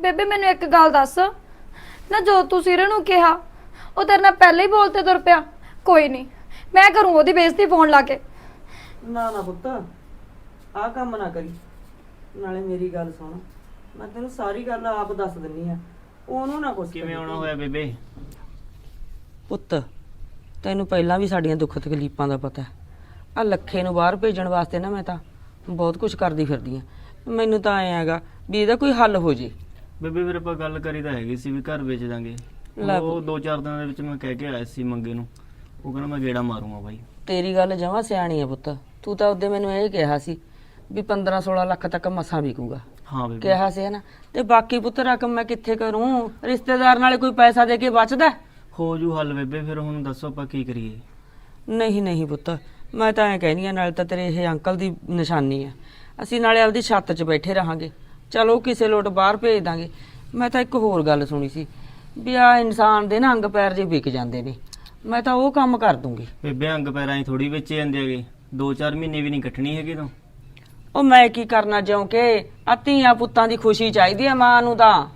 ਬੇਬੇ, ਮੈਨੂੰ ਇੱਕ ਗੱਲ ਦੱਸ। ਨਾ ਜੋ ਤੂੰ ਸਿਰੇ ਨੂੰ ਕਿਹਾ, ਉਹ ਤੇਰੇ ਨਾਲ ਪਹਿਲਾਂ ਹੀ ਬੋਲ ਤੇ ਤੁਰ ਪਿਆ। ਕੋਈ ਨਹੀਂ, ਮੈਂ ਕਰੂੰ ਉਹਦੀ ਬੇਇੱਜ਼ਤੀ ਫੋਨ ਲਾ ਕੇ। ਨਾ ਨਾ ਪੁੱਤ, ਆਹ ਕੰਮ ਨਾ ਕਰੀ। ਨਾਲੇ ਮੇਰੀ ਗੱਲ ਸੁਣ। ਮੈਂ ਤੈਨੂੰ ਸਾਰੀ ਗੱਲ ਆਪ ਦੱਸ ਦਿੰਨੀ ਆ। ਉਹਨੂੰ ਨਾ ਕੁਛ ਕਿਵੇਂ ਆਉਣਾ ਹੋਇਆ ਬੇਬੇ? ਪੁੱਤ ਤੈਨੂੰ ਪਹਿਲਾਂ ਵੀ ਸਾਡੀਆਂ ਦੁੱਖ ਤਕਲੀਫਾਂ ਦਾ ਪਤਾ ਆ ਲੱਖੇ ਨੂੰ ਬਾਹਰ ਭੇਜਣ ਵਾਸਤੇ ਨਾ ਮੈਂ ਤਾਂ ਬਹੁਤ ਕੁਝ ਕਰਦੀ ਫਿਰਦੀ ਆ ਮੈਨੂੰ ਤਾਂ ਐ ਹੈਗਾ ਵੀ ਇਹਦਾ ਕੋਈ ਹੱਲ ਹੋ ਜੇ। ਬੇਬੇ ਫਿਰ ਆਪਾਂ ਗੱਲ ਕਰੀ ਤਾਂ ਹੈਗੀ ਸੀ ਵੀ ਘਰ ਵੇਚ ਦਾਂਗੇ। ਲੈ ਉਹ ਦੋ ਚਾਰ ਦਿਨਾਂ ਦੇ ਵਿੱਚ ਮੈਂ ਕਹਿ ਕੇ ਆਇਆ ਸੀ ਮੰਗੇ ਨੂੰ। ਉਹ ਕਹਿੰਦਾ ਮੈਂ ਗੇੜਾ ਮਾਰੂੰਗਾ ਬਾਈ। ਤੇਰੀ ਗੱਲ ਜਮਾਂ ਸਿਆਣੀ ਆ ਪੁੱਤ। ਤੂੰ ਤਾਂ ਉਹਦੇ ਮੈਨੂੰ ਇਹ ਕਿਹਾ ਸੀ ਵੀ 15 16 ਲੱਖ ਤੱਕ ਮਸਾਂ ਵਿਕੂਗਾ। ਹਾਂ ਬੇਬੇ। ਕਿਹਾ ਸੀ ਨਾ ਤੇ ਬਾਕੀ ਪੁੱਤ ਰਕਮ ਮੈਂ ਕਿੱਥੇ ਕਰੂੰ? ਰਿਸ਼ਤੇਦਾਰ ਨਾਲੇ ਕੋਈ ਪੈਸਾ ਦੇ ਕੇ ਬਚਦਾ? ਹੈ? ਹੋ ਜੂ ਹੱਲ ਬੇਬੇ ਫਿਰ ਹੁਣ ਦੱਸੋ ਆਪਾਂ ਕੀ ਕਰੀਏ? ਨਹੀਂ ਨਹੀਂ ਪੁੱਤ। ਮੈਂ ਤਾਂ ਐ ਕਹਿਨੀ ਆ ਨਾਲੇ ਤਾਂ ਤੇਰੇ ਇਹ ਅੰਕਲ ਦੀ ਨਿਸ਼ਾਨੀ ਹੈ ਅਸੀਂ ਨਾਲੇ ਆਪਦੀ ਛੱਤ 'ਚ ਬੈਠੇ ਰਹਾਂਗੇ। ਚਲੋ ਕਿਸੇ ਲੋਟ ਬਾਹਰ ਭੇਜ ਦਾਂਗੇ। ਮੈਂ ਤਾਂ ਇੱਕ ਹੋਰ ਗੱਲ ਸੁਣੀ ਸੀ ਵੀ ਆ ਇਨਸਾਨ ਦੇ ਨਾ ਅੰਗ ਪੈਰ ਜੇ ਵਿਕ ਜਾਂਦੇ ਨੇ। ਮੈਂ ਤਾਂ ਉਹ ਕੰਮ ਕਰ ਦੂੰਗੀ। ਬੇਬੇ ਅੰਗ ਪੈਰਾਂ 'ਚ ਥੋੜੀ ਵੇਚੇ ਜਾਂਦੇ ਹੈਗੇ। 2-4 ਮਹੀਨੇ ਵੀ ਨਹੀਂ ਕੱਟਣੀ ਹੈਗੀ ਤੂੰ। ਉਹ ਮੈਂ ਕੀ ਕਰਨਾ ਜਿਉਂਕਿ? ਆ ਧੀਆਂ ਪੁੱਤਾਂ ਦੀ ਖੁਸ਼ੀ ਚਾਹੀਦੀ ਆ ਮਾਂ ਨੂੰ ਤਾਂ।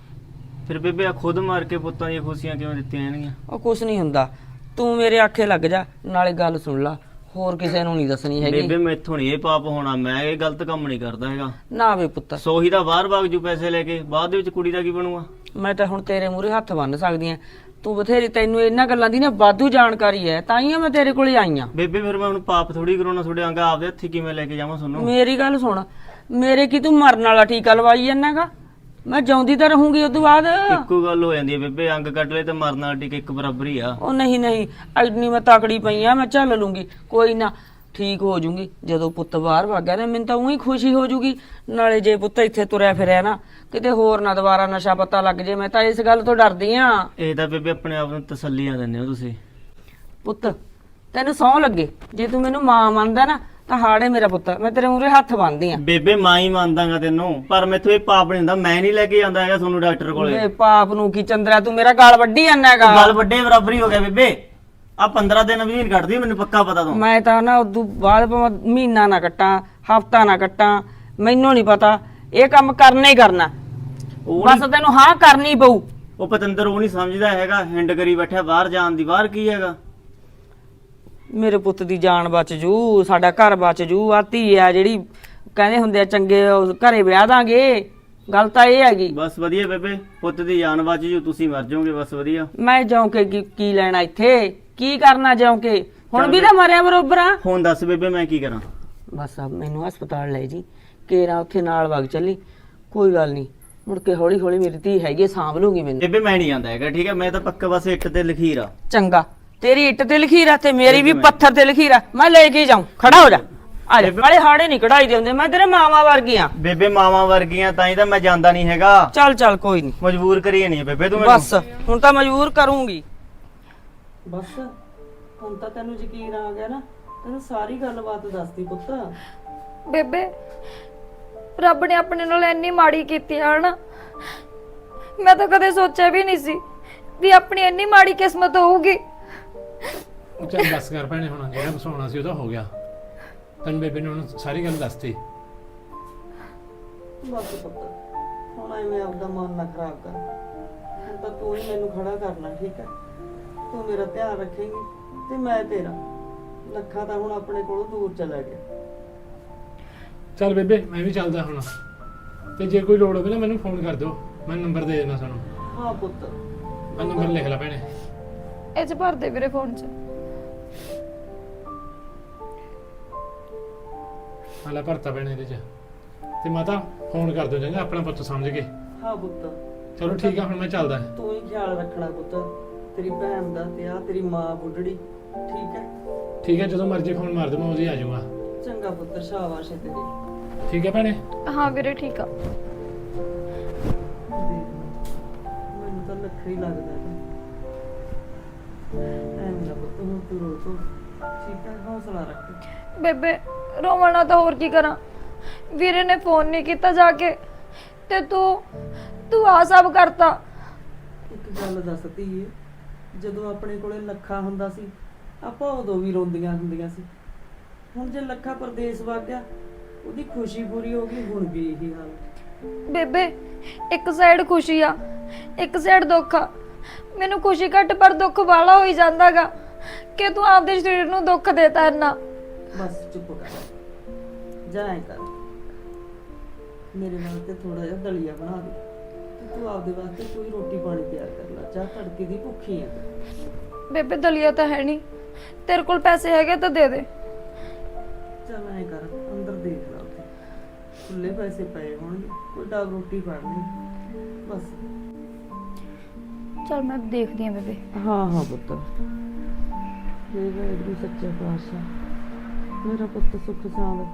ਫਿਰ ਬੇਬੇ ਆ ਖੁਦ ਮਾਰ ਕੇ ਪੁੱਤਾਂ ਦੀਆਂ ਖੁਸ਼ੀਆਂ ਕਿਵੇਂ ਦਿੱਤੀਆਂ ਜਾਣਗੀਆਂ? ਉਹ ਕੁਛ ਨਹੀਂ ਹੁੰਦਾ। ਤੂੰ ਮੇਰੇ ਆਖੇ ਲੱਗ ਜਾ ਨਾਲੇ ਗੱਲ ਸੁਣ ਲਾ। ਹੋਰ ਕਿਸੇ ਨੂੰ ਨਹੀਂ ਦੱਸਣੀ ਬੇਬੇ ਹੈਗੀ ਮੈਥੋਂ ਨਹੀਂ ਇਹ ਪਾਪ ਹੋਣਾ। ਮੈਂ ਇਹ ਗਲਤ ਕੰਮ ਨਹੀਂ ਕਰਦਾ ਹੈਗਾ। ਨਾ ਵੇ ਪੁੱਤ। ਸੋਹੀ ਦਾ ਬਾਹਰ ਭਾਗ ਜੂ ਪੈਸੇ ਲੈ ਕੇ। ਬਾਅਦ ਦੇ ਵਿੱਚ ਕੁੜੀ ਦਾ ਕੀ ਬਣੂਗਾ? ਮੈਂ ਤਾਂ ਹੁਣ ਤੇਰੇ ਮੂਹਰੇ ਹੱਥ ਬੰਨ ਸਕਦੀ ਆ। ਤੂੰ ਬਥੇਰੀ ਤੈਨੂੰ ਇਹਨਾਂ ਗੱਲਾਂ ਦੀ ਨਾ ਵਾਧੂ ਜਾਣਕਾਰੀ ਹੈ ਤਾਂ ਹੀ ਮੈਂ ਤੇਰੇ ਕੋਲੇ ਆਈ ਆ ਬੇਬੇ ਫਿਰ ਮੈਂ ਹੁਣ ਪਾਪ ਥੋੜੀ ਕਰਾਉਣਾ ਤੁਹਾਡੇ ਅੰਗ ਆਪਦੇ ਹੱਥੀ ਕਿਵੇਂ ਲੈ ਕੇ ਜਾਵਾਂ ਤੁਹਾਨੂੰ? ਮੇਰੀ ਗੱਲ ਸੁਣ ਮੇਰੇ ਕੀ ਤੂੰ ਮਰਨ ਵਾਲਾ ਟੀਕਾ ਲਵਾਈ ਜਾਂਦਾਗਾ? ਮੈਂ ਜਿਉਂਦੀ ਤਾਂ ਰਹੂੰਗੀ ਉਸ ਤੋਂ ਬਾਅਦ। ਇੱਕੋ ਗੱਲ ਹੋ ਜਾਂਦੀ ਹੈ ਬੇਬੇ ਅੰਗ ਕੱਟ ਲਏ ਤੇ ਮਰਨ ਵਾਲਾ ਟਿਕ ਇੱਕ ਬਰਾਬਰ ਹੀ ਆ। ਉਹ ਨਹੀਂ ਨਹੀਂ ਐਡਨੀ ਮੈਂ ਤਕੜੀ ਪਈ ਆ ਮੈਂ ਚੱਲ ਲੂੰਗੀ ਕੋਈ ਨਾ। ਠੀਕ ਹੋ ਜੂੰਗੀ। ਜਦੋਂ ਪੁੱਤ ਬਾਹਰ ਵਾਗਿਆ ਨਾ ਮੈਨੂੰ ਤਾਂ ਉਹੀ ਖੁਸ਼ੀ ਹੋ ਜੂਗੀ। ਨਾਲੇ ਜੇ ਪੁੱਤ ਇੱਥੇ ਤੁਰਿਆ ਫਿਰਿਆ ਨਾ ਕਿਤੇ ਹੋਰ ਨਾ ਦੁਬਾਰਾ ਨਸ਼ਾ ਪਤਾ ਲੱਗ ਜੇ ਮੈਂ ਤਾਂ ਇਸ ਗੱਲ ਤੋਂ ਡਰਦੀ ਆ। ਇਹ ਤਾਂ ਬੇਬੇ ਆਪਣੇ ਆਪ ਨੂੰ ਤਸੱਲੀਆਂ ਦਿੰਦੇ ਹੋ ਤੁਸੀਂ। ਪੁੱਤ ਤੈਨੂੰ ਸੌ ਲੱਗੇ। ਜੇ ਤੂੰ ਮੈਨੂੰ ਮਾਂ ਮੰਨਦਾ ਨਾ ਤਾਂ ਹਾੜੇ ਮੇਰਾ ਪੁੱਤ। ਮੈਂ ਤੇਰੇ ਮੂਹਰੇ ਹੱਥ ਬੰਨਦੀ ਆ। ਬੇਬੇ ਮਾਂ ਹੀ ਮੰਨਦਾਗਾ ਤੈਨੂੰ। ਪਰ ਮੈਥੋਂ ਇਹ ਪਾਪ ਨਹੀਂ ਹੁੰਦਾ। ਮੈਂ ਨਹੀਂ ਲੈ ਕੇ ਜਾਂਦਾ ਹੈਗਾ ਤੁਹਾਨੂੰ ਡਾਕਟਰ ਕੋਲੇ। ਵੇ ਪਾਪ ਨੂੰ ਕੀ ਚੰਦਰਾ ਤੂੰ ਮੇਰਾ ਗਾਲ ਵੱਢੀ ਜਾਂਦਾ ਹੈਗਾ ਗੱਲ ਵੱਡੇ ਬਰਾਬਰ ਹੋ ਗਿਆ ਬੇਬੇ। ਆ 15 ਦਿਨ ਵੀ ਨਹੀਂ ਕੱਟਦੀ ਮੈਨੂੰ ਪੱਕਾ ਪਤਾ ਤੂੰ। ਮੈਂ ਤਾਂ ਨਾ ਉਦੋਂ ਬਾਅਦ ਭਾਵੇਂ ਮਹੀਨਾ ਨਾ ਕੱਟਾਂ ਹਫਤਾ ਨਾ ਕੱਟਾਂ ਮੈਨੂੰ ਨਹੀਂ ਪਤਾ। ਇਹ ਕੰਮ ਕਰਨਾ ਹੀ ਕਰਨਾ। ਉਹ ਬਸ ਤੈਨੂੰ ਹਾਂ ਕਰਨੀ ਪਊ। ਉਹ ਪਤੰਦਰ ਉਹ ਨਹੀਂ ਸਮਝਦਾ ਹੈਗਾ ਹਿੰਡ ਕਰੀ ਬੈਠਾ ਬਾਹਰ ਜਾਣ ਦੀ ਬਾਹਰ ਕੀ ਹੈਗਾ? ਮੇਰੇ ਪੁੱਤ ਦੀ ਜਾਨ ਬਚ ਜੂ ਸਾਡਾ ਘਰ ਬਚ ਜੂ ਆ ਧੀ ਆ ਜਿਹੜੀ ਕਹਿੰਦੇ ਹੁੰਦੇ ਆ ਚੰਗੇ ਉਹ ਘਰੇ ਵਿਆਹ ਦਾਂਗੇ। ਗੱਲ ਤਾਂ ਇਹ ਹੈਗੀ। ਬਸ ਵਧੀਆ ਬੇਬੇ ਪੁੱਤ ਦੀ ਜਾਨ ਬਚ ਜੂ ਤੁਸੀਂ ਮਰ ਜਾਓਗੇ ਬਸ ਵਧੀਆ। ਮੈਂ ਜਾਉਂ ਕੇ ਕੀ- ਕੀ ਲੈਣਾ ਇੱਥੇ? ਕੀ ਕਰਨਾ ਜਾਉਂ ਕੇ? ਹੁਣ ਵੀ ਤਾਂ ਮਰਿਆ ਬਰੋਬਰ ਆ। ਹੁਣ ਦੱਸ ਬੇਬੇ ਮੈਂ ਕੀ ਕਰਾਂ? ਬਸ ਆ ਮੈਨੂੰ ਹਸਪਤਾਲ ਲੈ ਜੀ। ਕੇਰਾ ਉੱਥੇ ਨਾਲ ਵਗ ਚੱਲੀ। ਕੋਈ ਗੱਲ ਨਹੀਂ ਮੁੜ ਕੇ ਹੌਲੀ ਹੌਲੀ ਮੇਰੀ ਧੀ ਹੈਗੀ ਆ, ਸਾਂਭ ਲੂੰਗੀ ਮੈਨੂੰ। ਬੇਬੇ ਮੈਂ ਨਹੀਂ ਜਾਂਦਾ ਹੈਗਾ ਠੀਕ ਹੈ ਮੈਂ ਤਾਂ ਪੱਕਾ ਬਸ ਇੱਟ ਤੇ ਲਖੀਰ ਆ। ਚੰਗਾ। ਤੇਰੀ ਇੱਟ ਤੇ ਲਖੀਰਾ ਤੇ ਮੇਰੀ ਵੀ ਪੱਥਰ ਤੇ ਲਖੀਰਾ ਮੈਂ ਲੈ ਕੇ ਜਾਉਂ ਖੜਾ ਹੋ ਜਾ। ਆ ਜਾ। ਵਾਲੇ ਹਾੜੇ ਨਹੀਂ ਕਢਾਈ ਦੇ ਹੁੰਦੇ। ਮੈਂ ਤੇਰੇ ਮਾਵਾ ਵਰਗੀ ਆ ਬੇਬੇ ਮਾਵਾਂ ਵਰਗੀਆਂ ਤਾਂ ਹੀ ਤਾਂ ਮੈਂ ਜਾਂਦਾ ਨਹੀਂ ਹੈਗਾ। ਚੱਲ ਚੱਲ ਕੋਈ ਨਹੀਂ ਮਜਬੂਰ ਕਰੀਏ ਨਹੀਂ ਬੇਬੇ ਤੂੰ ਬਸ। ਹੁਣ ਤਾਂ ਮਜਬੂਰ ਕਰੂੰਗੀ। ਬਸ ਹੁਣ ਤਾਂ ਤੈਨੂੰ ਯਕੀਨ ਆ ਗਿਆ ਨਾ ਤੈਨੂੰ ਸਾਰੀ ਗੱਲਬਾਤ ਦੱਸਦੀ ਪੁੱਤ। ਬੇਬੇ ਰੱਬ ਨੇ ਆਪਣੇ ਨਾਲ ਇੰਨੀ ਮਾੜੀ ਕੀਤੀ ਹੈ ਹਨਾ? ਮੈਂ ਤਾਂ ਕਦੇ ਸੋਚਿਆ ਵੀ ਨਹੀਂ ਸੀ ਵੀ ਆਪਣੀ ਇੰਨੀ ਮਾੜੀ ਕਿਸਮਤ ਹੋਊਗੀ। ਚੱਲ ਬਸ ਕਰ ਭੈਣੇ ਹੁਣ ਜਿਹੜਾ ਕੁਛ ਹੋਣਾ ਸੀ ਉਹ ਤਾਂ ਹੋ ਗਿਆ। ਤੈਨੂੰ ਬੇਬੇ ਨੇ ਸਾਰੀ ਗੱਲ ਦੱਸਤੀ। ਬਸ ਪੁੱਤ ਹੁਣ ਐਵੇਂ ਆਪਦਾ ਮਨ ਨਾ ਖਰਾਬ ਕਰ। ਹੁਣ ਤਾਂ ਤੂੰ ਹੀ ਮੈਨੂੰ ਖੜਾ ਕਰਨਾ ਠੀਕ ਹੈ? ਤੂੰ ਮੇਰਾ ਧਿਆਨ ਰੱਖੇਂਗੀ ਤੇ ਮੈਂ ਤੇਰਾ। ਲੱਖਾ ਤਾਂ ਹੁਣ ਆਪਣੇ ਕੋਲੋਂ ਦੂਰ ਚਲਾ ਗਿਆ। ਚੱਲ ਬੇਬੇ ਮੈਂ ਵੀ ਚੱਲਦਾ ਹੁਣ। ਤੇ ਜੇ ਕੋਈ ਲੋੜ ਹੋਵੇ ਨਾ ਮੈਨੂੰ ਫੋਨ ਕਰ ਦਿਓ। ਮੈਂ ਨੰਬਰ ਦੇ ਦੇਣਾ ਤੁਹਾਨੂੰ। ਹਾਂ ਪੁੱਤ। ਮੈਂ ਨੰਬਰ ਲਿਖ ਲੈ ਭੈਣੇ। ਇਹ ਚ ਭਰ ਦੇ ਵੀਰੇ ਫੋਨ ਚ। ਹਾਲਾ ਭਰਤਾ ਭੈਣੇ ਇਹਦੇ ਚ। ਤੇ ਮਾਤਾ ਫੋਨ ਕਰ ਦਿਓ ਚੰਗਾ ਆਪਣਾ ਪੁੱਤ ਸਮਝ ਕੇ ਹਾਂ ਪੁੱਤ। ਚਲੋ ਠੀਕ ਆ ਹੁਣ ਮੈਂ ਚੱਲਦਾ। ਤੂੰ ਹੀ ਖਿਆਲ ਰੱਖਣਾ ਪੁੱਤ। ਤੇਰੀ ਭੈਣ ਦਾ ਤੇ ਆ ਤੇਰੀ ਮਾਂ ਬੁੱਢੜੀ ਠੀਕ ਹੈ? ਠੀਕ ਹੈ ਜਦੋਂ ਮਰਜ਼ੀ ਫੋਨ ਮਾਰ ਦਿਓ ਮੈਂ ਉਹਦੀ ਆ ਜਾਊਗਾ। ਚੰਗਾ ਪੁੱਤਰ ਸ਼ਾਬਾਸ਼ ਹੈ ਤੇਰੀ। ਠੀਕ ਹੈ ਭੈਣੇ? ਹਾਂ ਵੀਰੇ ਠੀਕ ਆ। ਮੈਨੂੰ ਤਾਂ ਲੱਖੀ ਲੱਗਦਾ ਹੈ ਐਵੇਂ ਨਾ ਪੁੱਤ ਹੁਣ ਤੂੰ ਰੋ ਤੋ ਠੀਕ ਹੈ? ਹੌਸਲਾ ਰੱਖ। ਬੇਬੇ ਰੋਵਣਾ ਤਾਂ ਹੋਰ ਕੀ ਕਰਾਂ। ਵੀਰੇ ਨੇ ਫੋਨ ਨਹੀਂ ਕੀਤਾ ਜਾ ਕੇ ਤੇ ਤੂੰ ਤੂੰ ਆ ਸਭ ਕਰਤਾ। ਇੱਕ ਗੱਲ ਦੱਸਦੀ ਏ ਜਦੋਂ ਆਪਣੇ ਕੋਲੇ ਲੱਖਾ ਹੁੰਦਾ ਸੀ ਆਪਾਂ ਉਦੋਂ ਵੀ ਰੋਂਦੀਆਂ ਹੁੰਦੀਆਂ ਸੀ। ਹੁਣ ਜੇ ਲੱਖਾ ਪਰਦੇਸ ਵਗ ਗਿਆ ਉਹਦੀ ਖੁਸ਼ੀ ਪੂਰੀ ਹੋ ਗਈ ਹੁਣ ਵੀ ਇਹੀ ਹਾਲ। ਬੇਬੇ ਇੱਕ ਸਾਈਡ ਖੁਸ਼ੀ ਆ ਇੱਕ ਸਾਈਡ ਦੁੱਖ ਆ। ਮੈਨੂੰ ਖੁਸ਼ੀ ਘੱਟ ਪਰ ਦੁੱਖ ਵਾਲਾ ਹੋਈ ਜਾਂਦਾਗਾ। ਕਿ ਤੂੰ ਆਪਦੇ ਸਰੀਰ ਨੂੰ ਦੁੱਖ ਦੇਤਾ ਇੰਨਾ। ਬਸ ਚੁੱਪ ਕਰ। ਜਾ ਐਂ ਕਰ। ਮੇਰੇ ਵਾਸਤੇ ਥੋੜਾ ਜਿਹਾ ਦਲੀਆ ਬਣਾ ਦੇ। ਤੇ ਤੂੰ ਆਪਦੇ ਵਾਸਤੇ ਕੋਈ ਰੋਟੀ ਪਾਣੀ ਤਿਆਰ ਕਰ ਲੈ ਚਾਹ ਤੜਕੇ ਦੀ ਭੁੱਖੀ ਆ ਤੂੰ। ਬੇਬੇ ਦਲੀਆ ਤਾਂ ਹੈ ਨਹੀਂ। ਤੇਰੇ ਕੋਲ ਪੈਸੇ ਹੈਗੇ ਤਾਂ ਦੇ ਦੇ। ਚੱਲ ਐਂ ਕਰ ਅੰਦਰ ਦੇਖ ਲਾ ਉੱਥੇ। ਖੁੱਲੇ ਪੈਸੇ ਪਏ ਹੋਣਗੇ ਕੋਈ ਡਾਬ ਰੋਟੀ ਲਈ ਬਸ। ਚਲ ਮੈਂ ਦੇਖਦੀ ਆ ਬੇਬੇ। ਹਾਂ ਹਾਂ ਪੁੱਤ। ਜੇ ਵਾਹਿਗੁਰੂ ਸੱਚਾ ਪਾਤਸ਼ਾਹ। ਮੇਰਾ ਪੁੱਤ ਸੁੱਖ ਸਾਂਦ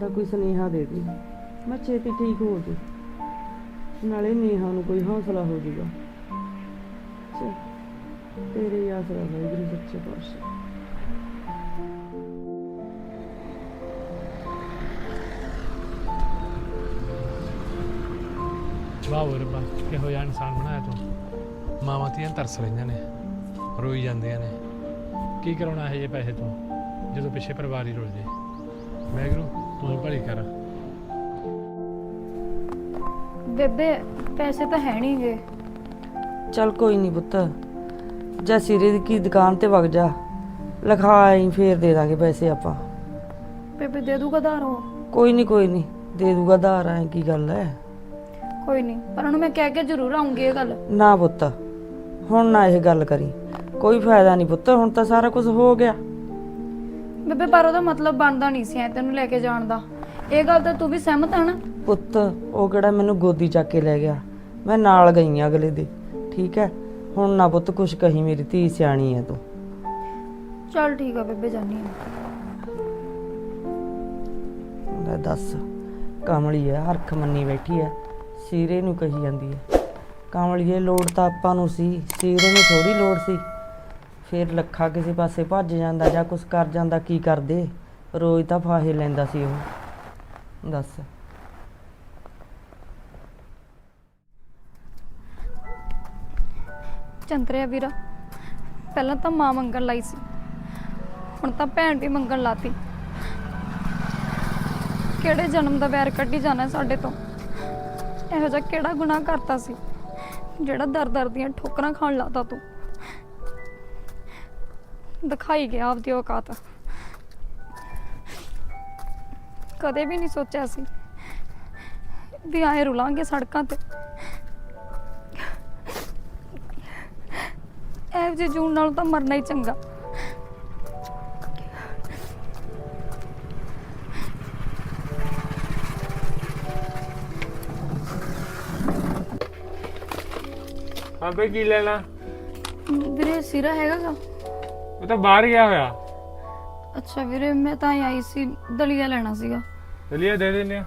ਦਾ ਕੋਈ ਸੁਨੇਹਾ ਦੇ ਦੇ। ਮੈਂ ਛੇਤੀ ਠੀਕ ਹੋ ਜੂ ਨਾਲੇ ਨੇਹਾ ਨੂੰ ਕੋਈ ਹੌਸਲਾ ਹੋ ਜਾਊਗਾ। ਤੇਰੇ ਹੀ ਆਸਰਾ ਵਾਹਿਗੁਰੂ ਸੱਚੇ ਪਾਤਸ਼ਾਹ। ਵਾਹ ਓਏ ਰੱਬਾ, ਕਿਹੋ ਜਿਹਾ ਇਨਸਾਨ ਬਣਾਇਆ ਤੂੰ? ਮਾਵਾਂ ਤੀਆਂ ਤਰਸ ਰਹੀਆਂ ਨੇ, ਰੋਈ ਜਾਂਦੀਆਂ ਨੇ। ਕੀ ਕਰਾਉਣਾ ਇਹ ਜੇ ਪੈਸੇ ਤੋਂ, ਜਦੋਂ ਪਿੱਛੇ ਪਰਿਵਾਰ ਹੀ ਰੁਲ ਜੇ ਮੈਂ ਗੁਰੂ ਤੂੰ ਹੀ ਭਲੀ ਕਰ। ਬੇਬੇ ਪੈਸੇ ਤਾਂ ਹੈ ਨਹੀਂਗੇ। ਚੱਲ ਕੋਈ ਨਹੀਂ ਪੁੱਤ। ਜਾ ਸਿਰੇ ਦੀ ਦੁਕਾਨ ਤੇ ਵਗ ਜਾ। ਲਿਖਾਈ ਫੇਰ ਦੇ ਦਾਂਗੇ ਪੈਸੇ ਆਪਾਂ। ਬੇਬੇ ਦੇ ਦੂਗਾ ਧਾਰੋ ਕੋਈ ਨਹੀਂ ਕੋਈ ਨਹੀਂ ਦੇ ਦੂਗਾ ਧਾਰ ਐ ਕੀ ਗੱਲ ਐ? ਕੋਈ ਨਹੀਂ ਪਰ ਉਹਨੂੰ ਮੈਂ ਕਹਿ ਕੇ ਜ਼ਰੂਰ ਆਉਂਗੀ ਇਹ ਗੱਲ। ਨਾ ਪੁੱਤ ਹੁਣ ਨਾ ਇਹ ਗੱਲ ਕਰੀ। ਕੋਈ ਫਾਇਦਾ ਨਹੀਂ ਪੁੱਤ ਹੁਣ ਤਾਂ ਸਾਰਾ ਕੁਝ ਹੋ ਗਿਆ। ਬੇਬੇ ਪਰ ਉਹਦਾ ਮਤਲਬ ਬਣਦਾ ਨਹੀਂ ਸੀ ਐ ਤੈਨੂੰ ਲੈ ਕੇ ਜਾਣ ਦਾ। ਇਹ ਗੱਲ ਤਾਂ ਤੂੰ ਵੀ ਸਹਿਮਤ ਹੈ ਨਾ? ਪੁੱਤ ਉਹ ਕਿਹੜਾ ਮੈਨੂੰ ਗੋਦੀ ਚੱਕ ਕੇ ਲੈ ਗਿਆ। ਮੈਂ ਨਾਲ ਗਈ ਆਂ ਅਗਲੇ ਦੇ। ਠੀਕ ਹੈ? ਹੁਣ ਨਾ ਪੁੱਤ ਕੁਛ ਕਹੀ ਮੇਰੀ ਧੀ ਸਿਆਣੀ ਹੈ ਤੂੰ। ਚੱਲ ਠੀਕ ਆ ਬੇਬੇ ਜਾਨੀ ਆ। ਲੈ ਦੱਸ ਕਮਲੀ ਹੈ ਹਰਖ ਮੰਨੀ ਬੈਠੀ ਹੈ ਸੀਰੇ ਨੂੰ ਕਹੀ ਜਾਂਦੀ ਹੈ ਕਮਲੀਏ ਲੋੜ ਤਾਂ ਆਪਾਂ ਨੂੰ ਸੀ। ਸੀਰੇ ਨੂੰ ਥੋੜੀ ਲੋੜ ਸੀ। ਫਿਰ ਲੱਖਾ ਕਿਸੇ ਪਾਸੇ ਭੱਜ ਜਾਂਦਾ ਜਾਂ ਕੁਛ ਕਰ ਜਾਂਦਾ ਕੀ ਕਰਦੇ? ਰੋਜ਼ ਤਾਂ ਫਾਹੇ ਲੈਂਦਾ ਸੀ ਉਹ। ਦੱਸ। ਚੰਤਰਿਆ ਵੀਰਾ, ਪਹਿਲਾਂ ਤਾਂ ਮਾਂ ਮੰਗਣ ਲਾਈ ਸੀ। ਹੁਣ ਤਾਂ ਭੈਣ ਵੀ ਮੰਗਣ ਲਾਤੀ। ਕਿਹੜੇ ਜਨਮ ਦਾ ਵੈਰ ਕੱਢੀ ਜਾਣਾ ਸਾਡੇ ਤੋਂ? ਇਹੋ ਜਿਹਾ ਕਿਹੜਾ ਗੁਨਾਹ ਕਰਤਾ ਸੀ? ਜਿਹੜਾ ਦਰ ਦਰ ਦੀਆਂ ਠੋਕਰਾਂ ਖਾਣ ਲਾਤਾ ਤੂੰ? ਦਿਖਾਈ ਗਿਆ ਆਪਦੀ ਔਕਾਤ। ਕਦੇ ਵੀ ਨਹੀਂ ਸੋਚਿਆ ਸੀ ਵੀ ਆਏ ਰੁਲਾਂਗੇ ਸੜਕਾਂ ਤੇ। ਇਹੋ ਜਿਹੇ ਜੂਨ ਨਾਲੋਂ ਤਾਂ ਮਰਨਾ ਹੀ ਚੰਗਾ। ਆਪੇ ਕੀ ਲੈਣਾ ਵੀਰੇ ਸਿਰਾ ਹੈਗਾਗਾ। ਉਹ ਤਾਂ ਬਾਹਰ ਗਿਆ ਹੋਇਆ। ਅੱਛਾ ਵੀਰੇ ਮੈਂ ਤਾਂ ਹੀ ਆਈ ਸੀ ਦਲੀਆ ਲੈਣਾ ਸੀਗਾ। ਚਲਿਏ ਦੇ ਦਿੰਨੇ ਆ।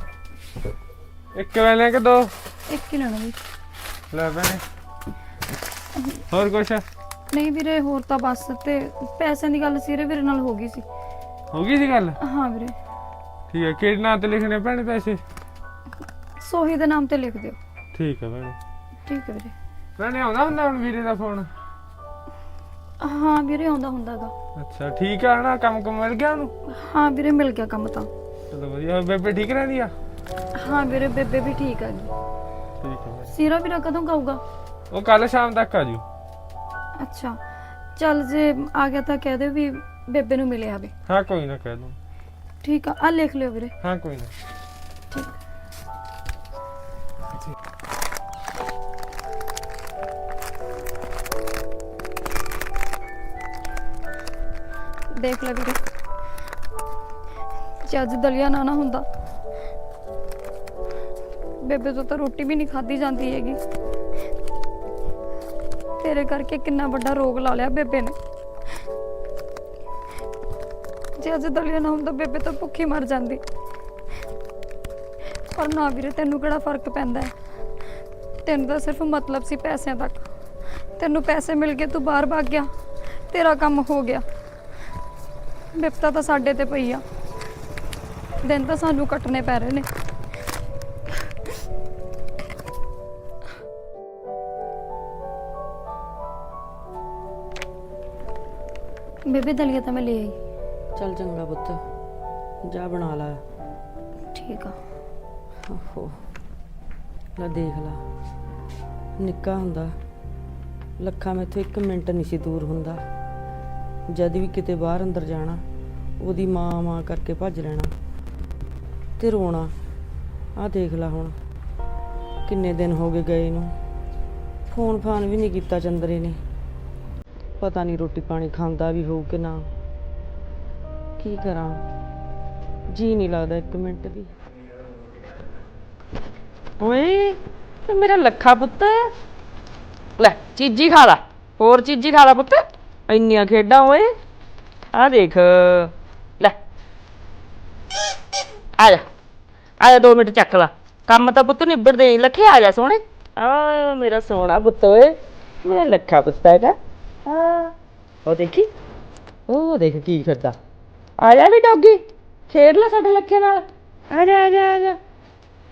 ਇੱਕ ਲੈਣਾ ਕਿ ਦੋ। ਇੱਕ ਹੀ ਲੈਣਾ ਵੀ ਲੈ ਭੈਣੇ। ਹੋਰ ਕੁਛ? ਨਹੀਂ ਵੀਰੇ ਹੋਰ ਤਾਂ ਬਸ ਤੇ ਪੈਸਿਆਂ ਦੀ ਗੱਲ ਸਿਰੇ ਵੀਰੇ ਨਾਲ ਹੋ ਗਈ ਸੀ। ਹੋ ਗਈ ਸੀ ਗੱਲ? ਹਾਂ ਵੀਰੇ। ਠੀਕ ਹੈ ਕਿਹੜੇ ਨਾਂ ਤੇ ਲਿਖਣੇ ਭੈਣੇ ਪੈਸੇ? ਸੋਹੀ ਦੇ ਨਾਮ ਤੇ ਲਿਖ ਦਿਓ। ਠੀਕ ਹੈ ਭੈਣੇ। ਠੀਕ ਹੈ ਵੀਰੇ। ਭੈਣੇ ਆਉਂਦਾ ਹੁੰਦਾ ਹੁਣ ਵੀਰੇ ਦਾ ਫੋਨ? ਹਾਂ ਵੀਰੇ ਆਉਂਦਾ ਹੁੰਦਾਗਾ। ਅੱਛਾ ਠੀਕ ਆ ਨਾ ਕੰਮ ਕੰਮ ਮਿਲ ਗਿਆ ਉਹਨੂੰ? ਹਾਂ ਵੀਰੇ ਮਿਲ ਗਿਆ ਕੰਮ ਤਾਂ। ਚਲੋ ਵਧੀਆ ਹੋਰ ਬੇਬੇ ਠੀਕ ਰਹਿੰਦੀ ਆ? ਹਾਂ ਵੀਰੇ ਬੇਬੇ ਵੀ ਠੀਕ ਹੈਗੀ ਠੀਕ ਹੈ। ਸਿਰਾ ਵੀਰਾ ਕਦੋਂ ਗਾਊਗਾ? ਉਹ ਕੱਲ ਸ਼ਾਮ ਤੱਕ ਆ ਜੂ। ਅੱਛਾ ਚੱਲ ਜੇ ਆ ਗਿਆ ਤਾਂ ਕਹਿ ਦੇ ਵੀ ਬੇਬੇ ਨੂੰ ਮਿਲਿਆ ਆਵੇ ਹਾਂ ਕੋਈ ਨਾ ਕਹਿ ਦੂੰ ਠੀਕ ਆ ਆ ਲਿਖ ਲਿਓ ਵੀਰੇ। ਹਾਂ ਕੋਈ ਨਾ। ਠੀਕ। ਦੇਖ ਲੈ ਵੀਰੇ। ਜੇ ਅੱਜ ਦਲੀਆ ਨਾ ਨਾ ਹੁੰਦਾ। ਬੇਬੇ ਤੋਂ ਤਾਂ ਰੋਟੀ ਵੀ ਨਹੀਂ ਖਾਧੀ ਜਾਂਦੀ ਹੈਗੀ। ਤੇਰੇ ਕਰਕੇ ਕਿੰਨਾ ਵੱਡਾ ਰੋਗ ਲਾ ਲਿਆ ਬੇਬੇ ਨੇ। ਜੇ ਅੱਜ ਦਲੀਆ ਨਾ ਹੁੰਦਾ, ਬੇਬੇ ਤਾਂ ਭੁੱਖੀ ਮਰ ਜਾਂਦੀ। ਪਰ ਨਾ ਵੀਰੇ, ਤੈਨੂੰ ਕਿਹੜਾ ਫ਼ਰਕ ਪੈਂਦਾ ਹੈ? ਤੈਨੂੰ ਤਾਂ ਸਿਰਫ ਮਤਲਬ ਸੀ ਪੈਸਿਆਂ ਤੱਕ। ਤੈਨੂੰ ਪੈਸੇ ਮਿਲ ਗਏ, ਤੂੰ ਬਾਹਰ ਭੱਗ ਗਿਆ। ਤੇਰਾ ਕੰਮ ਹੋ ਗਿਆ। ਬਿਪਤਾ ਤਾਂ ਸਾਡੇ ਤੇ ਪਈ ਆ। ਦਿਨ ਤਾਂ ਸਾਨੂੰ ਕੱਟਨੇ ਪੈ ਰਹੇ ਨੇ। ਬੇਬੇ ਦਲੀਆ ਤਾਂ ਮੈਂ ਲੈ ਆਈ। ਚੱਲ ਚੰਗਾ ਪੁੱਤ। ਜਾ ਬਣਾ ਲਾ। ਠੀਕ ਆ। ਓਹੋ। ਲੈ ਦੇਖ ਲਾ। ਨਿੱਕਾ ਹੁੰਦਾ। ਲੱਖਾਂ ਮੈਥੋਂ 1 ਮਿੰਟ ਨਹੀਂ ਸੀ ਦੂਰ ਹੁੰਦਾ। ਜਦ ਵੀ ਕਿਤੇ ਬਾਹਰ ਅੰਦਰ ਜਾਣਾ, ਉਹਦੀ ਮਾਂ ਮਾਂ ਕਰਕੇ ਭੱਜ ਲੈਣਾ ਤੇ ਰੋਣਾ। ਆਹ ਦੇਖ ਲਾ ਹੁਣ, ਕਿੰਨੇ ਦਿਨ ਹੋ ਗਏ ਗਏ ਨੂੰ। ਫੋਨ ਫਾਨ ਵੀ ਨਹੀਂ ਕੀਤਾ ਚੰਦਰੇ ਨੇ। ਪਤਾ ਨਹੀਂ ਰੋਟੀ ਪਾਣੀ ਖਾਂਦਾ ਵੀ ਹੋਊ ਕਿ ਨਾ। ਕੀ ਕਰਾਂ? ਜੀ ਨਹੀਂ ਲੱਗਦਾ ਇੱਕ ਮਿੰਟ ਵੀ। ਓਏ, ਇਹ ਮੇਰਾ ਲੱਖਾ ਪੁੱਤ। ਲੈ, ਚੀਜੀ ਖਾ ਲਾ। ਹੋਰ ਚੀਜੀ ਖਾ ਲਾ ਪੁੱਤ। ਇੰਨੀਆਂ ਖੇਡਾਂ ਓਏ। ਆ ਦੇਖ। ਲੈ। ਆ ਜਾ। ਆ ਜਾ 2 ਮਿੰਟ ਚੱਕ ਲਾ। ਕੰਮ ਤਾਂ ਪੁੱਤ ਨਿਬੜ ਦੇ ਲੱਖੇ ਆ ਜਾ ਸੋਹਣੇ। ਆ ਮੇਰਾ ਸੋਹਣਾ ਪੁੱਤ ਓਏ। ਮੇਰਾ ਲੱਖਾ ਪੁੱਤ ਹੈਗਾ। ਆ। ਉਹ ਦੇਖੀ। ਉਹ ਦੇਖ ਕੀ ਕਰਦਾ ਆ ਜਾ ਵੀ ਡੌਗੀ। ਖੇਡ ਲੈ ਸਾਡੇ ਲੱਖੇ ਨਾਲ। ਆ ਜਾ ਆ ਜਾ ਆ ਜਾ।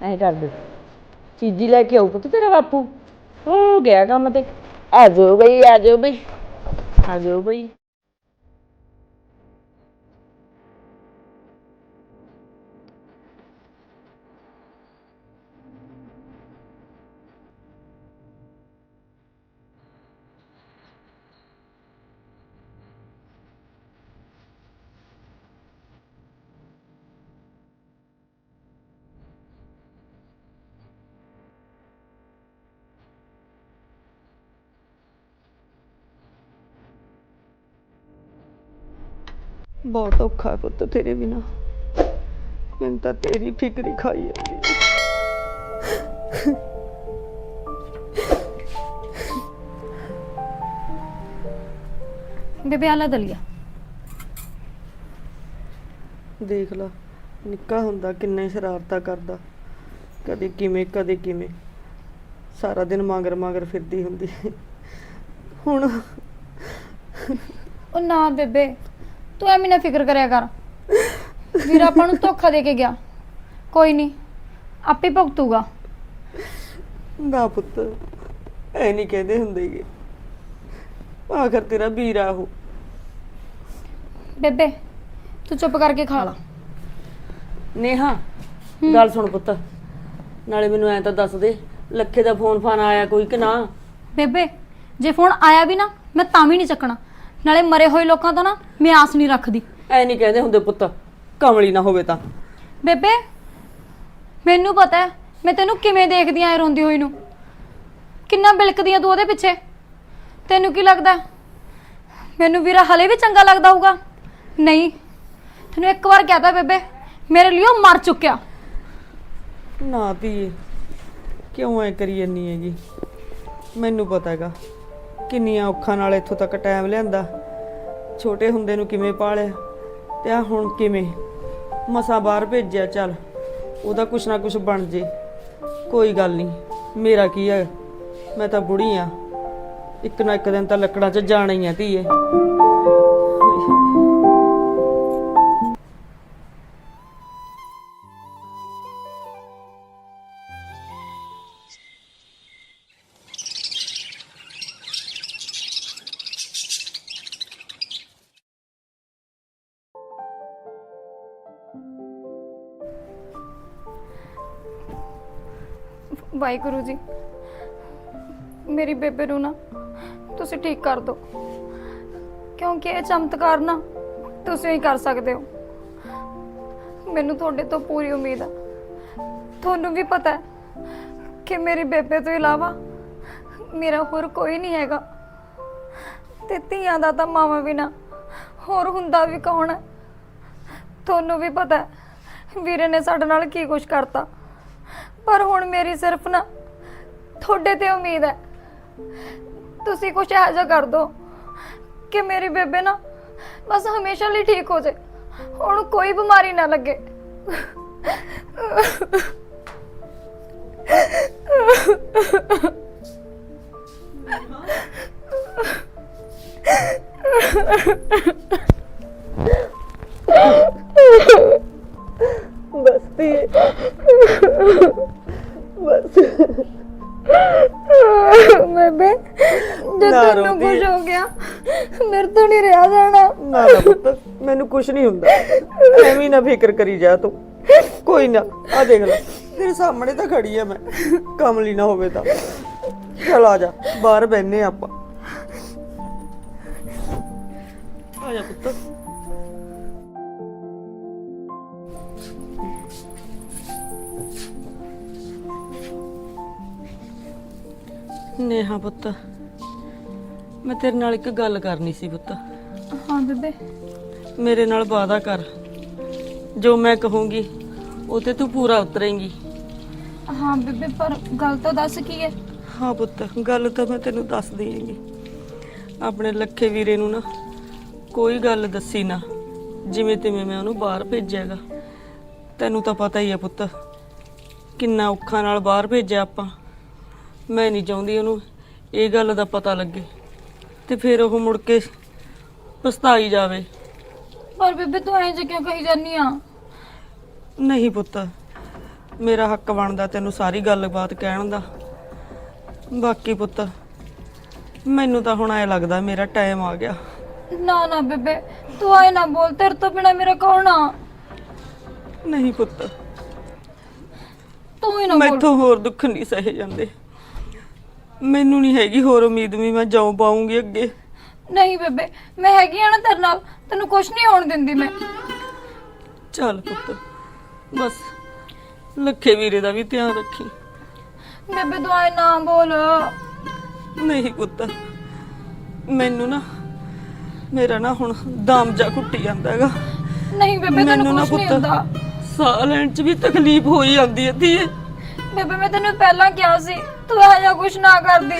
ਐ ਕਰ ਦੇ। ਚੀਜੀ ਲੈ ਕੇ ਆਉ ਪੁੱਤ ਤੇਰਾ ਬਾਪੂ। ਹੋ ਗਿਆ ਕੰਮ ਤੇ। ਆ ਜਾਓ ਬਈ, ਆ ਜਾਓ ਬਈ। ਆ ਬਹੁਤ ਔਖਾ ਹੈ ਪੁੱਤ ਤੇਰੇ ਬਿਨਾ। ਮੈਨੂੰ ਤਾਂ ਤੇਰੀ ਫਿਕਰ ਹੀ ਖਾਈ ਜਾਂਦੀ ਹੈ। ਬੇਬੇ ਆਲਾ ਦਲੀਆ। ਦੇਖ ਲਾ ਨਿੱਕਾ ਹੁੰਦਾ ਕਿੰਨੇ ਸ਼ਰਾਰਤਾਂ ਕਰਦਾ। ਕਦੇ ਕਿਵੇਂ ਕਦੇ ਕਿਵੇਂ। ਸਾਰਾ ਦਿਨ ਮਗਰ ਮਗਰ ਫਿਰਦੀ ਹੁੰਦੀ। ਹੁਣ ਉਹ ਨਾ ਬੇਬੇ ਤੂੰ ਐਵੇਂ ਨਾ ਫਿਕਰ ਕਰਿਆ ਕਰ। ਵੀਰ ਆਪਾਂ ਨੂੰ ਧੋਖਾ ਦੇ ਕੇ ਗਿਆ। ਕੋਈ ਨਹੀਂ ਆਪੇ ਭੁਗਤੂਗਾ। ਨਾ ਪੁੱਤ ਐ ਨਹੀਂ ਕਹਿੰਦੇ ਹੁੰਦੇਗੇ ਆਖਰ ਤੇਰਾ ਵੀਰ ਆ ਉਹ। ਬੇਬੇ ਤੂੰ ਚੁੱਪ ਕਰਕੇ ਖਾ ਲਾ। ਨੇਹਾ ਗੱਲ ਸੁਣ ਪੁੱਤ। ਨਾਲੇ ਮੈਨੂੰ ਐ ਤਾਂ ਦੱਸ ਦੇ ਲੱਖੇ ਦਾ ਫੋਨ ਫਾਨ ਆਇਆ ਕੋਈ ਕਿ ਨਾ? ਬੇਬੇ ਜੇ ਫੋਨ ਆਇਆ ਵੀ ਨਾ ਮੈਂ ਤਾਂ ਵੀ ਨਹੀਂ ਚੱਕਣਾ। ਨਾਲੇ ਮਰੇ ਹੋਏ ਲੋਕਾਂ ਤੋਂ ਨਾ ਮੈਂ ਆਸ ਨਹੀਂ ਰੱਖਦੀ। ਐ ਨਹੀਂ ਕਹਿੰਦੇ ਹੁੰਦੇ ਪੁੱਤ ਕਮਲੀ ਨਾ ਹੋਵੇ ਤਾਂ। ਬੇਬੇ ਮੈਨੂੰ ਪਤਾ ਹੈ ਮੈਂ ਤੈਨੂੰ ਕਿਵੇਂ ਦੇਖਦੀ ਆਂ ਰੋਂਦੀ ਹੋਈ ਨੂੰ। ਕਿੰਨਾ ਬਿਲਕਦੀ ਆਂ ਤੂੰ ਉਹਦੇ ਪਿੱਛੇ। ਤੈਨੂੰ ਕੀ ਲੱਗਦਾ? ਮੈਨੂੰ ਵੀਰਾ ਹਲੇ ਵੀ ਚੰਗਾ ਲੱਗਦਾ ਹੋਊਗਾ। ਨਹੀਂ ਤੈਨੂੰ ਇੱਕ ਵਾਰ ਕਹਤਾ ਬੇਬੇ ਮੇਰੇ ਲਈ ਉਹ ਮਰ ਚੁੱਕਿਆ। ਨਾ ਧੀਏ ਕਿਉਂ ਐ ਕਰੀ ਜੰਨੀ ਹੈਗੀ? ਮੈਨੂੰ ਪਤਾ ਹੈਗਾ। ਕਿੰਨੀਆਂ ਔਖਾਂ ਨਾਲ ਇੱਥੋਂ ਤੱਕ ਟਾਈਮ ਲਿਆਂਦਾ। ਛੋਟੇ ਹੁੰਦੇ ਨੂੰ ਕਿਵੇਂ ਪਾਲਿਆ ਤੇ ਆ ਹੁਣ ਕਿਵੇਂ? ਮਸਾ ਬਾਹਰ ਭੇਜਿਆ, ਚੱਲ। ਉਹਦਾ ਕੁਛ ਨਾ ਕੁਛ ਬਣ ਜੇ। ਕੋਈ ਗੱਲ ਨਹੀਂ, ਮੇਰਾ ਕੀ ਹੈ? ਮੈਂ ਤਾਂ ਬੁੜੀ ਆ। ਇੱਕ ਨਾ ਇੱਕ ਦਿਨ ਤਾਂ ਲੱਕੜਾਂ 'ਚ ਜਾਣਾ ਹੀ ਆ ਧੀਏ। ਵਾਹਿਗੁਰੂ ਜੀ। ਮੇਰੀ ਬੇਬੇ ਨੂੰ ਨਾ ਤੁਸੀਂ ਠੀਕ ਕਰ ਦਿਓ। ਕਿਉਂਕਿ ਇਹ ਚਮਤਕਾਰ ਨਾ ਤੁਸੀਂ ਹੀ ਕਰ ਸਕਦੇ ਹੋ। ਮੈਨੂੰ ਤੁਹਾਡੇ ਤੋਂ ਪੂਰੀ ਉਮੀਦ ਆ। ਤੁਹਾਨੂੰ ਵੀ ਪਤਾ ਹੈ ਕਿ ਮੇਰੀ ਬੇਬੇ ਤੋਂ ਇਲਾਵਾ ਮੇਰਾ ਹੋਰ ਕੋਈ ਨਹੀਂ ਹੈਗਾ। ਤੇ ਧੀਆਂ ਦਾ ਤਾਂ ਮਾਵਾਂ ਵੀ ਨਾ, ਹੋਰ ਹੁੰਦਾ ਵੀ ਕੌਣ ਹੈ? ਤੁਹਾਨੂੰ ਵੀ ਪਤਾ ਹੈ ਵੀਰੇ ਨੇ ਸਾਡੇ ਨਾਲ ਕੀ ਕੁਝ ਕਰਤਾ। ਪਰ ਹੁਣ ਮੇਰੀ ਸਿਰਫ ਨਾ ਤੁਹਾਡੇ ਤੇ ਉਮੀਦ ਹੈ। ਤੁਸੀਂ ਕੁਝ ਇਹੋ ਜਿਹਾ ਕਰ ਦਿਓ ਕਿ ਮੇਰੀ ਬੇਬੇ ਨਾ ਬਸ ਹਮੇਸ਼ਾ ਲਈ ਠੀਕ ਹੋ ਜਾਏ। ਹੁਣ ਕੋਈ ਬਿਮਾਰੀ ਨਾ ਲੱਗੇ। ਬਸ ਧੀਏ ਬੇਬੇ ਜੇ ਨਾ ਤੈਨੂੰ ਰੋਂਦੀ ਕੁਝ ਹੋ ਗਿਆ ਮੇਰੇ ਤੋਂ ਨਹੀਂ ਰਿਹਾ ਜਾਣਾ। ਨਾ ਨਾ ਪੁੱਤ ਮੈਨੂੰ ਕੁਝ ਨਹੀਂ ਹੁੰਦਾ। ਐਵੇਂ ਨਾ ਫਿਕਰ ਕਰੀ ਜਾ ਤੂੰ। ਕੋਈ ਨਾ ਆ ਦੇਖ ਲੈ। ਤੇਰੇ ਸਾਹਮਣੇ ਤਾਂ ਖੜੀ ਆ ਮੈਂ। ਕਮਲੀ ਨਾ ਹੋਵੇ ਤਾਂ। ਚਲ ਆ ਜਾ ਬਾਹਰ ਬੈਨੇ ਆਪਾਂ। ਆ ਜਾ ਪੁੱਤ। ਨੇਹਾ ਪੁੱਤ ਮੈਂ ਤੇਰੇ ਨਾਲ ਇੱਕ ਗੱਲ ਕਰਨੀ ਸੀ ਪੁੱਤ। ਹਾਂ ਬੇਬੇ। ਮੇਰੇ ਨਾਲ ਵਾਅਦਾ ਕਰ। ਜੋ ਮੈਂ ਕਹੂੰਗੀ ਉਹ ਤੇ ਤੂੰ ਪੂਰਾ ਉਤਰੇਂਗੀ। ਹਾਂ ਬੇਬੇ ਪਰ ਗੱਲ ਤਾਂ ਦੱਸ ਕੀ ਹੈ? ਹਾਂ ਪੁੱਤ ਗੱਲ ਤਾਂ ਮੈਂ ਤੈਨੂੰ ਦੱਸ ਦੇਂਗੀ ਆਪਣੇ ਲੱਖੇ ਵੀਰੇ ਨੂੰ ਨਾ ਕੋਈ ਗੱਲ ਦੱਸੀ ਨਾ ਜਿਵੇਂ ਤਿਵੇਂ ਮੈਂ ਉਹਨੂੰ ਬਾਹਰ ਭੇਜਿਆਗਾ। ਤੈਨੂੰ ਤਾਂ ਪਤਾ ਹੀ ਹੈ ਪੁੱਤ ਕਿੰਨਾ ਔਖਾ ਨਾਲ ਬਾਹਰ ਭੇਜਿਆ ਆਪਾਂ। ਮੈਂ ਨਹੀਂ ਚਾਹੁੰਦੀ ਉਹਨੂੰ ਇਹ ਗੱਲ ਦਾ ਪਤਾ ਲੱਗੇ ਤੇ ਫਿਰ ਉਹ ਮੁੜ ਕੇ ਪਛਤਾਈ ਜਾਵੇ। ਪਰ ਬੇਬੇ ਤੂੰ ਐਂ ਜੇ ਕਿਉਂ ਕਹੀ ਜਾਨੀ ਆ? ਨਹੀਂ ਪੁੱਤ ਮੇਰਾ ਹੱਕ ਬਣਦਾ ਤੈਨੂੰ ਸਾਰੀ ਗੱਲਬਾਤ ਕਹਿਣ ਦਾ। ਬਾਕੀ ਪੁੱਤ ਮੈਨੂੰ ਤਾਂ ਹੁਣ ਐ ਲੱਗਦਾ ਮੇਰਾ ਟਾਈਮ ਆ ਗਿਆ। ਨਾ ਨਾ ਬੇਬੇ ਤੂੰ ਐ ਨਾ ਬੋਲ ਤੇਰੇ ਤੋਂ ਬਿਨਾ ਮੇਰਾ ਕੌਣ ਆ? ਨਹੀਂ ਪੁੱਤ ਤੂੰ ਹੀ ਨਾ ਬੋਲ। ਮੈਥੋਂ ਹੋਰ ਦੁੱਖ ਨਹੀਂ ਸਹੇ ਜਾਂਦੇ। ਮੈਨੂੰ ਨਹੀਂ ਹੈਗੀ ਹੋਰ ਉਮੀਦ ਵੀ ਮੈਂ ਜਾਉ ਪਾਉਂਗੀ ਅੱਗੇ। ਨਹੀਂ ਬੇਬੇ ਮੈਂ ਹੈਗੀ ਆ ਨਾ ਤੇਰੇ ਨਾਲ ਤੈਨੂੰ ਕੁਝ ਨਹੀਂ ਹੋਣ ਦਿੰਦੀ ਮੈਂ। ਚੱਲ ਪੁੱਤ ਬਸ ਲੱਖੇ ਵੀਰੇ ਦਾ ਵੀ ਧਿਆਨ ਰੱਖੀ। ਬੇਬੇ ਐ ਨਾ ਬੋਲ। ਨਹੀਂ ਪੁੱਤ ਮੈਨੂੰ ਨਾ ਮੇਰਾ ਨਾ ਹੁਣ ਦਮ ਜਾ ਘੁੱਟੀ ਜਾਂਦਾ ਹੈਗਾ। ਨਹੀਂ ਬੇਬੇ ਤੈਨੂੰ ਕੁਝ ਨਹੀਂ ਹੁੰਦਾ ਸਾਹ ਲੈਣ ਚ ਵੀ ਤਕਲੀਫ ਹੋਈ ਜਾਂਦੀ ਹੈ ਧੀਏ। ਬੇਬੇ ਮੈਂ ਤੈਨੂੰ ਪਹਿਲਾਂ ਕਿਹਾ ਸੀ ਤੂੰ ਇਹ ਜਿਹਾ ਕੁਝ ਨਾ ਕਰਦੀ।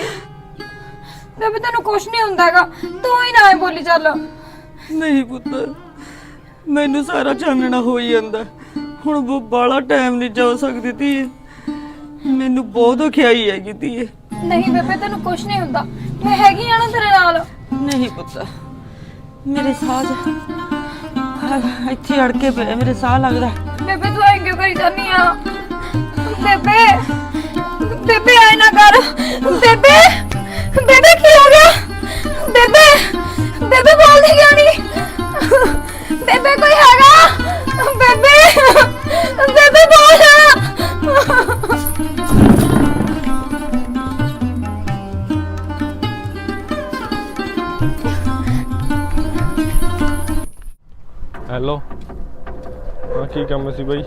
ਬੇਬੇ ਤੈਨੂੰ ਕੁਝ ਨਹੀਂ ਹੁੰਦਾਗਾ ਤੂੰ ਹੀ ਨਾ ਐ ਬੋਲੀ ਚੱਲ। ਨਹੀਂ ਪੁੱਤ ਮੈਨੂੰ ਸਾਰਾ ਚਾਨਣਾ ਹੋ ਹੀ ਜਾਂਦਾ। ਹੁਣ ਉਹ ਬਾਲਾ ਟਾਈਮ ਨਹੀਂ ਜਾ ਸਕਦੀ ਧੀਏ। ਮੈਨੂੰ ਬਹੁਤ ਔਖਿਆਈ ਹੈਗੀ ਧੀਏ। ਨਹੀਂ ਬੇਬੇ ਤੈਨੂੰ ਕੁਝ ਨਹੀਂ ਹੁੰਦਾ। ਮੈਂ ਹੈਗੀ ਆ ਨਾ ਤੇਰੇ ਨਾਲ। ਨਹੀਂ ਪੁੱਤ ਮੇਰੇ ਸਾਹ ਚ- ਇੱਥੇ ਅੜ ਕੇ ਪਿਆ ਮੇਰੇ ਸਾਹ ਲੱਗਦਾ। ਬੇਬੇ ਤੂੰ ਐਂ ਕਿਉਂ ਕਰੀ ਜਾਂਦੀ ਆ? ਬੇਬੇ ਬੇਬੇ ਐ ਨਾ ਕਰ। ਬੇਬੇ ਬੇਬੇ ਕੀ ਹੋ ਗਿਆ? ਬੇਬੇ ਬੇਬੇ ਬੋਲਦੀ ਕਿਉਂ ਨਹੀਂ ਬੇਬੇ ਕੋਈ ਹੈਗਾ? ਬੇਬੇ ਬੇਬੇ ਬੋਲ। ਹੈਲੋ ਹਾਂ, ਕੀ ਕੰਮ ਸੀ ਬਾਈ?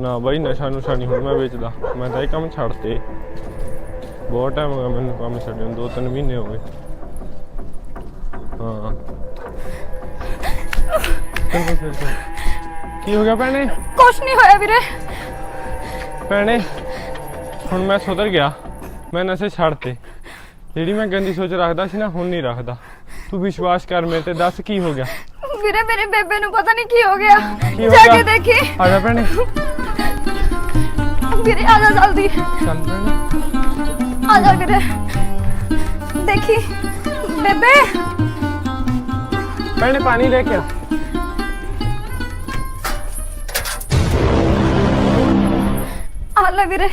ਨਾ ਬਾਈ ਨਸ਼ਾ ਨੁਸ਼ਾ ਨਹੀਂ ਹੁਣ ਮੈਂ ਵੇਚਦਾ। ਮੈਂ ਤਾਂ ਇਹ ਕੰਮ ਛੱਡਤੇ। ਬਹੁਤ ਟਾਈਮ ਹੋ ਗਿਆ ਮੈਨੂੰ ਕੰਮ ਛੱਡੇ ਨੂੰ ਦੋ ਤਿੰਨ ਮਹੀਨੇ ਹੋ ਗਏ। ਹਾਂ। ਚੱਲ ਕੀ ਹੋ ਗਿਆ ਭੈਣੇ? ਕੁਛ ਨਹੀਂ ਹੋਇਆ ਵੀਰੇ। ਭੈਣੇ ਹੁਣ ਮੈਂ ਸੁਧਰ ਗਿਆ। ਮੈਂ ਨਸ਼ੇ ਛੱਡਤੇ। ਜਿਹੜੀ ਮੈਂ ਗੰਦੀ ਸੋਚ ਰੱਖਦਾ ਸੀ ਨਾ ਹੁਣ ਨਹੀਂ ਰੱਖਦਾ। ਤੂੰ ਵਿਸ਼ਵਾਸ ਕਰ ਮੇਰੇ ਤੇ ਦੱਸ ਕੀ ਹੋ ਗਿਆ? ਵੀਰੇ ਮੇਰੇ ਬੇਬੇ ਨੂੰ ਪਤਾ ਨਹੀਂ ਕੀ ਹੋ ਗਿਆ। ਕੀ ਹੋ ਜਾ ਗਿਆ? ਕੇ ਦੇਖੀ। ਆ ਜਾ ਭੈਣੇ। ਵੀਰੇ ਆ ਜਾ ਜਲਦੀ। ਆ ਜਾ ਵੀਰੇ। ਦੇਖੀ ਬੇਬੇ। ਭੈਣੇ ਪਾਣੀ ਲੈ ਕੇ ਆ। ਆ ਲੈ ਵੀਰੇ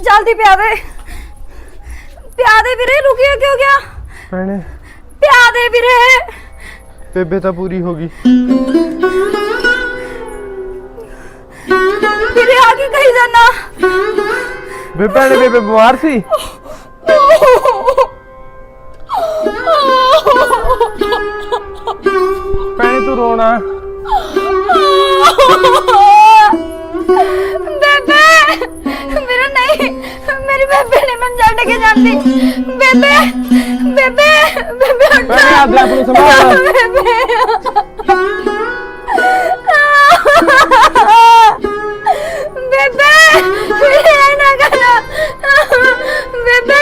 ਜਲਦੀ ਪਿਆ ਦੇ। ਪਿਆ ਦੇ ਵੀਰੇ ਰੁਕਿਆ ਕਿਉਂ ਗਿਆ? ਭੈਣੇ। ਪਿਆ ਦੇ ਵੀਰੇ। ਬੇਬੇ ਤਾਂ ਪੂਰੀ ਹੋ ਗਈ। ਵੀਰੇ ਆ ਕੀ ਕਹੀ ਜਾਨਾ। ਬੇ ਭੈਣੇ ਬੇਬੇ ਬਿਮਾਰ ਸੀ। ਭੈਣੇ ਤੂੰ ਰੋਣਾ। ਬੇਬੇ ਵੀਰੇ ਨਹੀਂ ਮੇਰੀ ਬੇਬੇ ਨੇ ਮੈਨੂੰ ਛੱਡ ਕੇ ਜਾਂਦੀ। ਬੇਬੇ ਬੇਬੇ ਬੇਬੇ ਉੱਠ ਭੈਣੇ ਆਪਦੇ ਆਪ ਨੂੰ ਸੰਭਾਲ ਬੇਬੇ। ਵੀਰੇ ਨਾ ਕਰ ਬੇਬੇ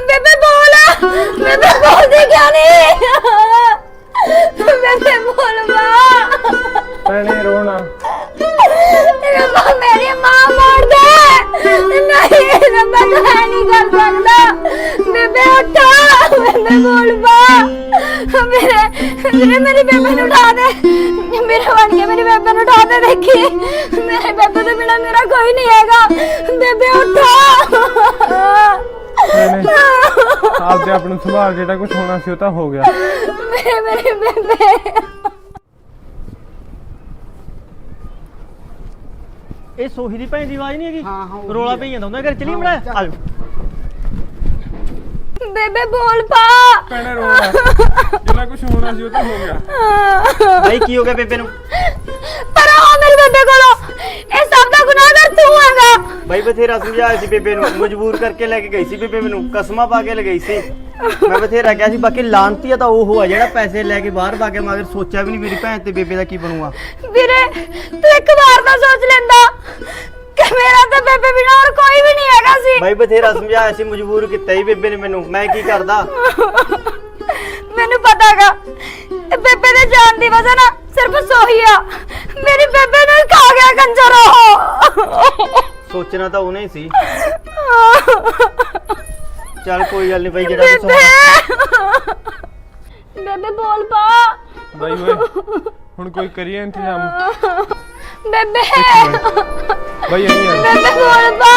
ਬੇਬੇ ਬੋਲ ਬੇਬੇ ਬੋਲਦੀ ਕਿਉਂ ਨਹੀਂ ਬੇਬੇ ਬੋਲ ਮਾਂ ਭੈਣੇ ਰੋਣਾ ਤੇਰੇ ਮਾਂ ਮੇਰੀ ਮਾਂ ਮਰ ਦੇ ਨਹੀਂ ਰੱਬਾ ਤੂੰ ਐ ਨਹੀਂ ਕਰ ਸਕਦਾ ਬੇਬੇ ਉੱਠ ਬੇਬੇ ਬੋਲ ਬਾ ਮੇਰੇ ਮੇਰੇ ਮੇਰੀ ਬੇਬੇ ਨੂੰ ਉਠਾ ਦੇ। ਮੇਰੇ ਬਣ ਕੇ ਮੇਰੀ ਬੇਬੇ ਨੂੰ ਉਠਾ ਦੇ ਦੇਖੀ? ਮੇਰੇ ਬੇਬੇ ਤੋਂ ਬਿਨਾ ਮੇਰਾ ਕੋਈ ਨਹੀਂ ਹੈਗਾ। ਬੇਬੇ ਉੱਠ। ਨੇ ਆਪਦੇ ਆਪ ਨੂੰ ਸੰਭਾਲ ਜਿਹੜਾ ਕੁਝ ਹੋਣਾ ਸੀ ਉਹ ਤਾਂ ਹੋ ਗਿਆ। ਮੇਰੇ ਮੇਰੇ ਬੇਬੇ। ਇਹ ਸੋਹੀ ਦੀ ਭੈਣ ਦੀ ਆਵਾਜ਼ ਨਹੀਂ ਹੈਗੀ? ਹਾਂ ਹਾਂ ਰੋਲਾ ਪਈ ਜਾਂਦਾ ਹੁੰਦਾ ਘਰ ਚਲੀ। ਮੜਾ ਆ ਜਾਓ। ਬੇਬੇ ਬੋਲ ਪਾ। ਭੈਣੇ ਰੋਣਾ ਜਿਹੜਾ ਕੁਝ ਹੋਣਾ ਸੀ ਉਹ ਤਾਂ ਹੋ ਗਿਆ। ਬਾਈ ਕੀ ਹੋ ਗਿਆ ਬੇਬੇ ਨੂੰ? ਪਰ ਆ ਮੇਰੇ ਬੇਬੇ ਕੋਲੋਂ ਇਹ ਸਭ ਦਾ ਗੁਨਾਹਗਰ ਤੂੰ ਹੈਗਾ। ਬਾਈ ਬਥੇਰਾ ਸਮਝਾਇਆ ਸੀ ਬੇਬੇ ਨੂੰ। ਮਜਬੂਰ ਕਰਕੇ ਲੈ ਕੇ ਗਈ ਸੀ ਬੇਬੇ ਮੈਨੂੰ। ਕਸਮਾਂ ਪਾ ਕੇ ਲਗਾਈ ਸੀ। ਮੈਂ ਬਥੇਰਾ ਕਿਹਾ ਸੀ ਬਾਕੀ ਲਾਂਤੀ ਆ ਤਾਂ ਉਹ ਆ ਜਿਹੜਾ ਪੈਸੇ ਲੈ ਕੇ ਬਾਹਰ ਭਾ ਕੇ ਮਗਰ ਸੋਚਿਆ ਵੀ ਨਹੀਂ ਮੇਰੀ ਭੈਣ ਤੇ ਬੇਬੇ ਦਾ ਕੀ ਬਣੂਗਾ। ਵੀਰੇ ਤੂੰ ਇੱਕ ਵਾਰ ਤਾਂ ਸੋਚ ਲੈਂਦਾ। ਕਿ ਮੇਰਾ ਤਾਂ ਬੇਬੇ ਬਿਨਾਂ ਹੋਰ ਕੋਈ ਵੀ ਨਹੀਂ ਹੈਗਾ ਸੀ। ਬਾਈ ਬਥੇਰਾ ਸਮਝਾਇਆ ਸੀ ਮਜਬੂਰ ਕੀਤਾ ਹੀ ਬੇਬੇ ਨੇ ਮੈਨੂੰ। ਮੈਂ ਕੀ ਕਰਦਾ? ਮੈਨੂੰ ਪਤਾਗਾ ਬੇਬੇ ਦੇ ਜਾਣ ਦੀ ਵਜ੍ਹਾ ਨਾ ਸਿਰਫ ਸੋਹੀ ਆ। ਮੇਰੀ ਬੇਬੇ ਨੂੰ ਖਾ ਗਿਆ ਕੰਜਰ ਉਹ। ਸੋਚਣਾ ਤਾਂ ਉਹਨੇ ਹੀ ਸੀ। ਚੱਲ ਕੋਈ ਗੱਲ ਨਹੀਂ ਬਾਈ ਜਿਹੜਾ ਕੁਛ ਬੇਬੇ! ਬੋਲ ਪਾ। ਬਾਈ ਓਏ ਹੁਣ ਕੋਈ ਕਰੀਏ ਇੰਤਜ਼ਾਮ? ਬੇਬੇ! ਬਾਈ ਆਈ ਯਾਰ ਬੇਬੇ ਬੋਲ ਪਾ